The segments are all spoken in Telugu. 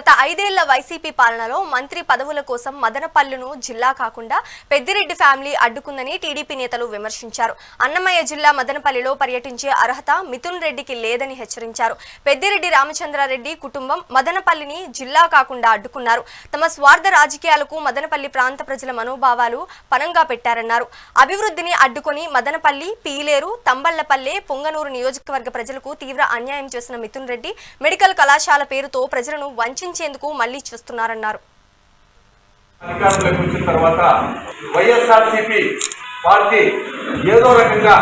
గత ఐదేళ్ళ వైసీపీ పాలనలో మంత్రి పదవుల కోసం మదనపల్లును జిల్లా కాకుండా పెద్దిరెడ్డి ఫ్యామిలీ అడ్డుకుందని టీడీపీ నేతలు విమర్శించారు. అన్నమయ్య జిల్లా మదనపల్లిలో పర్యటించే అర్హత మిథున్ రెడ్డికి లేదని హెచ్చరించారు. పెద్దిరెడ్డి రామచంద్రారెడ్డి కుటుంబం మదనపల్లిని జిల్లా కాకుండా అడ్డుకున్నారు. తమ స్వార్థ రాజకీయాలకు మదనపల్లి ప్రాంత ప్రజల మనోభావాలు పనంగా పెట్టారన్నారు. అభివృద్ధిని అడ్డుకొని మదనపల్లి పీలేరు తంబళ్ళపల్లె పొంగనూరు నియోజకవర్గ ప్రజలకు తీవ్ర అన్యాయం చేసిన మిథున్ రెడ్డి మెడికల్ కళాశాల పేరుతో ప్రజలను వంచేందుకు మళ్ళీ చూస్తున్నారన్నారు. అధికారంలోకి వచ్చిన తర్వాత వైఎస్ఆర్సీపీ పార్టీ ఏదో రకంగా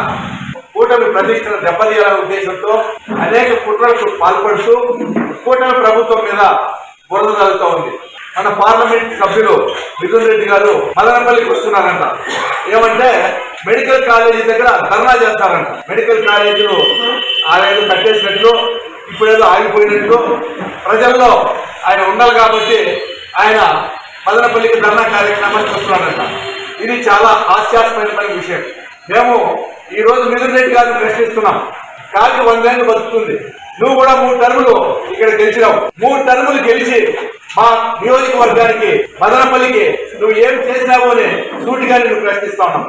కూటమి ప్రతిష్టను దెబ్బతీయాలనే ఉద్దేశంతో అనేక కుట్రలకు పాల్పడుతూ కూటమి ప్రభుత్వం మీద బురద జరుగుతూ ఉంది. మన పార్లమెంట్ సభ్యులు మిథున్ రెడ్డి గారు మదనపల్లికి వస్తున్నారంట. ఏమంటే మెడికల్ కాలేజీ దగ్గర ధర్నా చేస్తారంట. మెడికల్ కాలేజీలు ఆయన కట్టేసినట్లు ఇప్పుడేదో ఆగిపోయినట్లు ప్రజల్లో ఆయన ఉండాలి కాబట్టి ఆయన మదనపల్లికి ధర్నా కార్యక్రమాన్ని చూస్తున్నాడంట ఇది చాలా హాస్యాస్పదమైన విషయం. మేము ఈరోజు రోజు మిథున్ రెడ్డి గారిని ప్రశ్నిస్తున్నాం. కాకి వందేళ్ళు బతుకుతుంది. నువ్వు కూడా మూడు టర్ములు ఇక్కడ గెలిచినావు. మూడు టర్ములు గెలిచి మా నియోజకవర్గానికి మదనపల్లికి నువ్వు ఏం చేసినావు అని సూటిగా నేను ప్రశ్నిస్తా ఉన్నాం.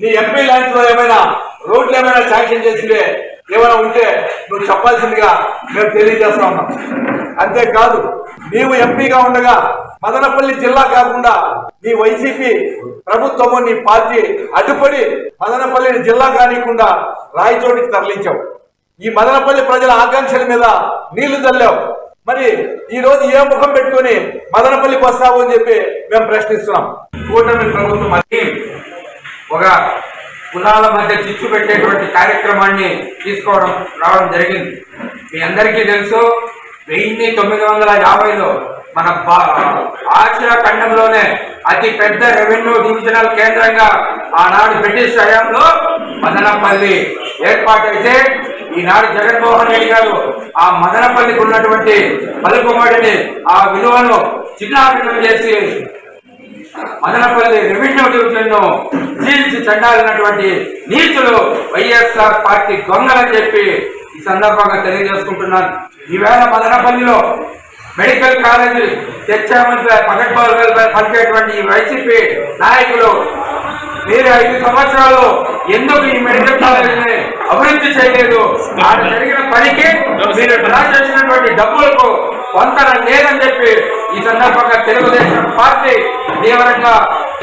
నీ ఎంపీ ల్యాండ్స్లో ఏమైనా రోడ్లు ఏమైనా శాంక్షన్ చేసిందే ఏమైనా ఉంటే నువ్వు చెప్పాల్సిందిగా మేము తెలియజేస్తా ఉన్నాం. అంతేకాదు నీవు ఎంపీగా ఉండగా మదనపల్లి జిల్లా కాకుండా నీ వైసీపీ ప్రభుత్వము నీ పార్టీ అడ్డుపడి మదనపల్లిని జిల్లా కానికుండా రాయచోటికి తరలించావు. ఈ మదనపల్లి ప్రజల ఆకాంక్షల మీద నీళ్ళు చల్లావు మరి ఈ రోజు ఏ ముఖం పెట్టుకొని మదనపల్లికి వస్తావు అని చెప్పి మేము ప్రశ్నిస్తున్నాం. కూటమి ప్రభుత్వం అది ఒక కులాల మధ్య చిచ్చు పెట్టేటువంటి కార్యక్రమాన్ని తీసుకోవడం రావడం జరిగింది. మీ అందరికీ తెలుసు వెయ్యి తొమ్మిది వందల యాభైలో మన ఆసియా ఖండంలోనే అతి పెద్ద రెవెన్యూ డివిజనల్ కేంద్రంగా ఆనాడు బ్రిటిష్ హయాంలో మదనపల్లి ఏర్పాటైతే ఈనాడు జగన్మోహన్ రెడ్డి గారు ఆ మదనపల్లికి ఉన్నటువంటి పలుకుమడిని ఆ విలువను చిన్నాభిన్నం చేసి మదనపల్లి రెవెన్యూ డివిజన్ చీల్చి చెండాలినటువంటి నీచులు వైఎస్ఆర్ పార్టీ దొంగలని చెప్పి ఈ సందర్భంగా తెలియజేసుకుంటున్నాను. ఈవేళ మదనపల్లిలో మెడికల్ కాలేజీ తెచ్చామని పగడ్బాలు పలికేటువంటి ఈ వైసీపీ నాయకులు మీరు ఐదు సంవత్సరాలు ఎందుకు ఈ మెడికల్ కాలేజీని అభివృద్ధి చేయలేదు? ఆడ జరిగిన పనికి మీరు డ్రా చేసినటువంటి డబ్బులకు పొంతన లేదని చెప్పి ఈ సందర్భంగా తెలుగుదేశం పార్టీ తీవ్రంగా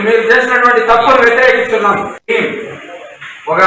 మీరు చేసినటువంటి తప్పులు వ్యతిరేకిస్తున్నాం. ఒక